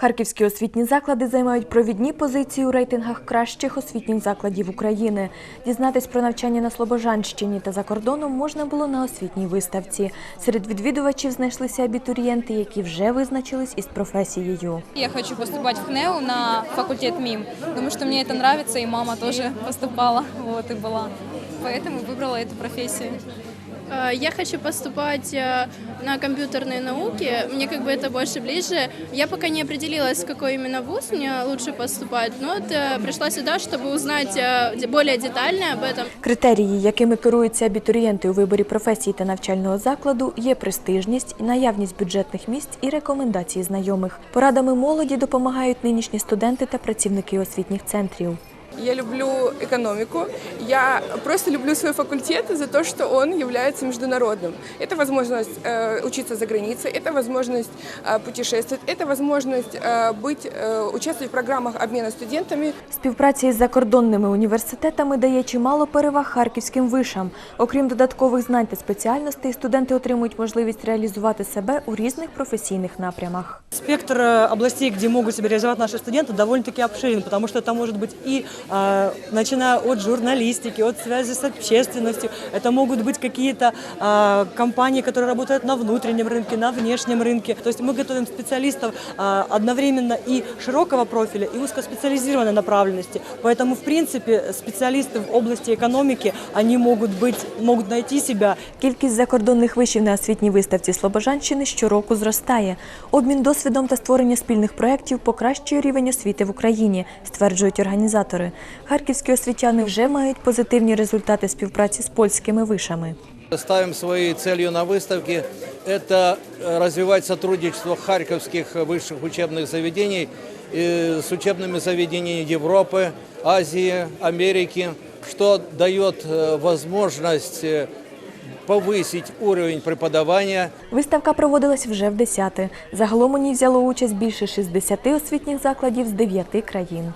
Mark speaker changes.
Speaker 1: Харківські освітні заклади займають провідні позиції у рейтингах кращих освітніх закладів України. Дізнатись про навчання на Слобожанщині та за кордоном можна було на освітній виставці. Серед відвідувачів знайшлися абітурієнти, які вже визначились із професією.
Speaker 2: Я хочу поступать в КНЕУ на факультет МИМ, потому что мне это нравится, и мама тоже поступала, вот, и была Поэтому выбрала эту профессию.
Speaker 3: Э, Я хочу поступать э, на компьютерные науки. Мне как бы это больше ближе. Я пока не определилась, в какой именно вуз мне лучше поступать, но вот э, пришла сюда, чтобы узнать э, де- более детально об этом.
Speaker 1: Критерії, якими керуються абітурієнти у виборі професії та навчального закладу, є престижність, наявність бюджетних місць і рекомендації знайомих. Порадами молоді допомагають нинішні студенти та працівники освітніх центрів.
Speaker 4: Я люблю экономику. Я просто люблю свой факультет за то, что он является международным. Это возможность э, учиться за границей, это возможность э, путешествовать, это возможность э, быть, э, участвовать в программах обмена студентами.
Speaker 1: Співпраця із закордонними університетами дає чимало переваг харківським вишам. Окрім додаткових знань та спеціальностей, студенти отримують можливість реалізувати себе у різних професійних напрямах.
Speaker 5: Спектр э, областей, где могут себя реализовать наши студенты, довольно-таки обширен, потому что это может быть и э, начиная от журналистики, от связи с общественностью, это могут быть какие-то э, компании, которые работают на внутреннем рынке, на внешнем рынке. То есть мы готовим специалистов э, одновременно и широкого профиля, и узкоспециализированной направленности. Поэтому, в принципе, специалисты в области экономики, они могут быть, могут найти себя
Speaker 1: Кількість закордонних вишів на освітній виставці Слобожанщини щороку зростає. Обмін досвідом та створення спільних проєктів покращує рівень освіти в Україні, стверджують організатори. Харківські освітяни вже мають позитивні результати співпраці з польськими вишами.
Speaker 6: Ставим своей целью на выставке – это э, развивать сотрудничество харьковских высших учебных заведений э, с учебными заведениями Европы, Азии, Америки, что дает э, возможность э, повысить уровень преподавания,
Speaker 1: Виставка проводилась вже в десяте. Загалом у ній взяло участь більше 60 освітніх закладів з 9 країн.